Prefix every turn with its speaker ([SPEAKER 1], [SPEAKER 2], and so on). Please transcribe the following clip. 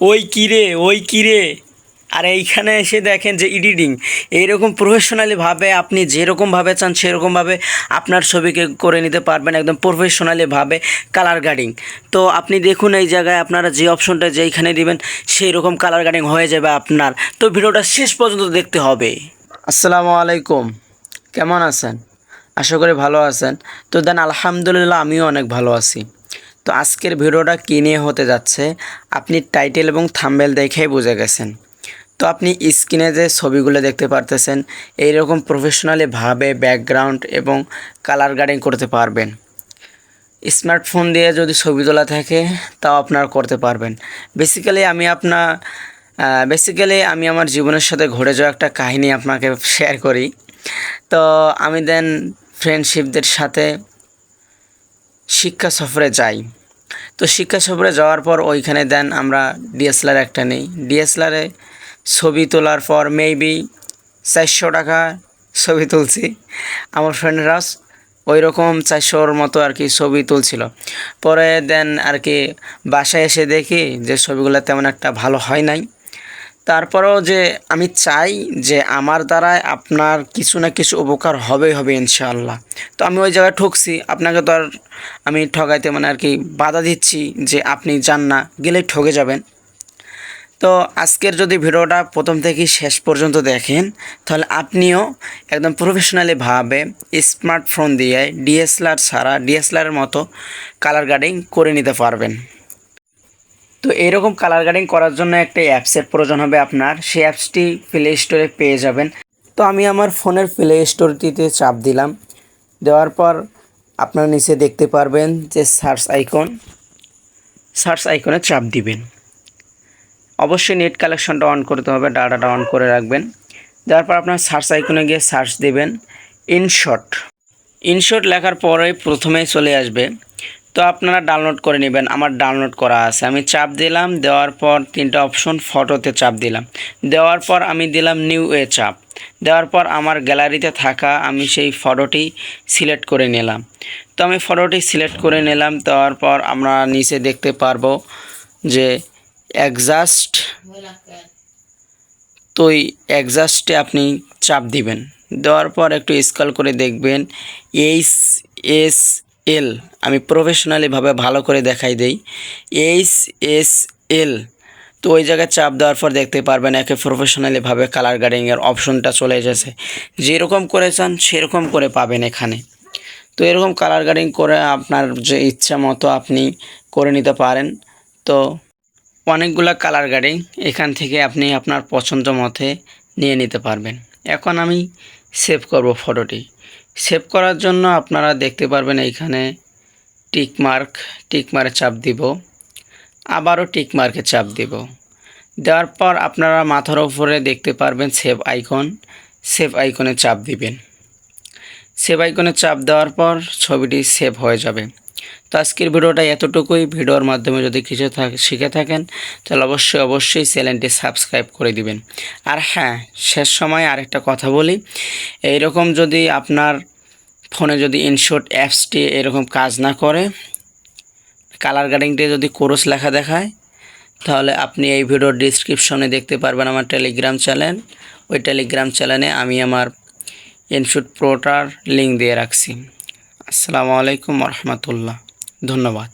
[SPEAKER 1] ওই কিরে ওই কিরে আর এইখানে এসে দেখেন যে এডিটিং এইরকম প্রফেশনালিভাবে আপনি যেরকমভাবে চান সেরকমভাবে আপনার ছবিকে করে নিতে পারবেন একদম প্রফেশনালিভাবে কালার গার্ডিং তো আপনি দেখুন এই জায়গায় আপনারা যে অপশনটা যেইখানে দিবেন সেই রকম কালার গার্ডিং হয়ে যাবে আপনার। তো ভিডিওটা শেষ পর্যন্ত দেখতে হবে। আসসালামু আলাইকুম। কেমন আছেন? আশা করি ভালো আছেন। তো দেন আলহামদুলিল্লাহ আমিও অনেক ভালো আছি। তো আজকের ভিডিওটা কী নিয়ে হতে যাচ্ছে? আপনি টাইটেল এবং থাম্বেল দেখেই বুঝে গেছেন। তো আপনি স্ক্রিনে যে ছবিগুলো দেখতে পারতেছেন, এইরকম প্রফেশনালিভাবে ব্যাকগ্রাউন্ড এবং কালার গার্ডিং করতে পারবেন। স্মার্টফোন দিয়ে যদি ছবি তোলা থাকে, তাও আপনার করতে পারবেন। বেসিক্যালি আমি আপনার বেসিক্যালি আমি আমার জীবনের সাথে ঘটে যাওয়া একটা কাহিনী আপনাকে শেয়ার করি। তো আমি দেন ফ্রেন্ডশিপদের সাথে শিক্ষা সফরে যাই। তো শিক্ষা সফরে যাওয়ার পর ওইখানে দেন আমরা ডিএসএলআর একটা নেই। ডিএসএলআরে ছবি তোলার পর মেবি চারশো টাকা ছবি তুলছি। আমার ফ্রেন্ডরাও ওই রকম চারশোর মতো আর কি ছবি তুলছিল। পরে দেন আর কি বাসায় এসে দেখি যে ছবিগুলো তেমন একটা ভালো হয় নাই। তারপরেও যে আমি চাই যে আমার দ্বারায় আপনার কিছু না কিছু উপকার হবেই হবে ইনশাআল্লাহ। তো আমি ওই জায়গায় ঠকছি, আপনাকে তো আর আমি ঠকাইতে মানে আর কি বাধা দিচ্ছি যে আপনি যান না, গেলেই ঠকে যাবেন। তো আজকের যদি ভিডিওটা প্রথম থেকে শেষ পর্যন্ত দেখেন, তাহলে আপনিও একদম প্রফেশনালিভাবে স্মার্টফোন দিয়ে ডিএসএলআর ছাড়া ডিএসএলআরের মতো কালার গার্ডিং করে নিতে পারবেন। তো এরকম কালার গার্ডিং করার জন্য একটা অ্যাপসের প্রয়োজন হবে আপনার। সেই অ্যাপসটি প্লে স্টোরে পেয়ে যাবেন। তো আমি আমার ফোনের প্লে স্টোরটিতে চাপ দিলাম। দেওয়ার পর আপনার নিচে দেখতে পারবেন যে সার্চ আইকন সার্চ আইকনে চাপ দিবেন। অবশ্যই নেট কালেকশনটা অন করতে হবে ডাটাটা অন করে রাখবেন। দেওয়ার পর আপনার সার্চ আইকনে গিয়ে সার্চ দেবেন। ইনশট ইনশট লেখার পরে প্রথমেই চলে আসবে। তো আপনারা ডাউনলোড করে নেবেন, আমার ডাউনলোড করা আছে। আমি চাপ দিলাম, দেওয়ার পর তিনটা অপশন ফটোতে চাপ দিলাম। দেওয়ার পর আমি দিলাম নিউ এ চাপ। দেওয়ার পর আমার গ্যালারিতে থাকা আমি সেই ফটোটি সিলেক্ট করে নিলাম। তো আমি ফটোটি সিলেক্ট করে নিলাম, দেওয়ার পর আমরা নিচে দেখতে পারব যে অ্যাডজাস্ট তো ওই অ্যাডজাস্টে আপনি চাপ দিবেন। দেওয়ার পর একটু স্কল করে দেখবেন এইচ এস এল আমি প্রফেশনালিভাবে ভালো করে দেখাই দেই। এইচ এস এল তো ওই জায়গায় চাপ দেওয়ার পর দেখতে পারবেন একে প্রফেশনালিভাবে কালার গার্ডিংয়ের অপশনটা চলে এসেছে। যেরকম করে চান, সেরকম করে পাবেন এখানে। তো এরকম কালার গার্ডিং করে আপনার যে ইচ্ছা মতো আপনি করে নিতে পারেন। তো অনেকগুলো কালার গার্ডিং এখান থেকে আপনি আপনার পছন্দ মতে নিয়ে নিতে পারবেন। এখন আমি সেভ করব ফটোটি সেভ করার জন্য আপনারা দেখতে পারবেন এইখানে টিক মার্ক টিক মার্কে চাপ দিব। আবারও টিক মার্কে চাপ দিব। দেওয়ার পর আপনারা মাথার উপরে দেখতে পারবেন সেভ আইকন সেভ আইকনে চাপ দিবেন। সেভ আইকনে চাপ দেওয়ার পর ছবিটি সেভ হয়ে যাবে। তো আজকের ভিডিওটা এতটুকুই। ভিডিওর মাধ্যমে যদি কিছু শিখে থাকেন, তাহলে অবশ্যই অবশ্যই চ্যানেলটি সাবস্ক্রাইব করে দিবেন। আর হ্যাঁ শেষ সময় আরেকটা কথা বলি। এইরকম যদি আপনার ফোনে যদি ইনশট অ্যাপসটি এরকম কাজ না করে কালার গার্ডিংটি যদি কোরস লেখা দেখায়, তাহলে আপনি এই ভিডিওর ডিসক্রিপশনে দেখতে পারবেন আমার টেলিগ্রাম চ্যানেল ওই টেলিগ্রাম চ্যানেলে আমি আমার ইনশুট প্রোটার লিঙ্ক দিয়ে রাখছি। আসসালামু আলাইকুম রহমতুল্লাহ। ধন্যবাদ।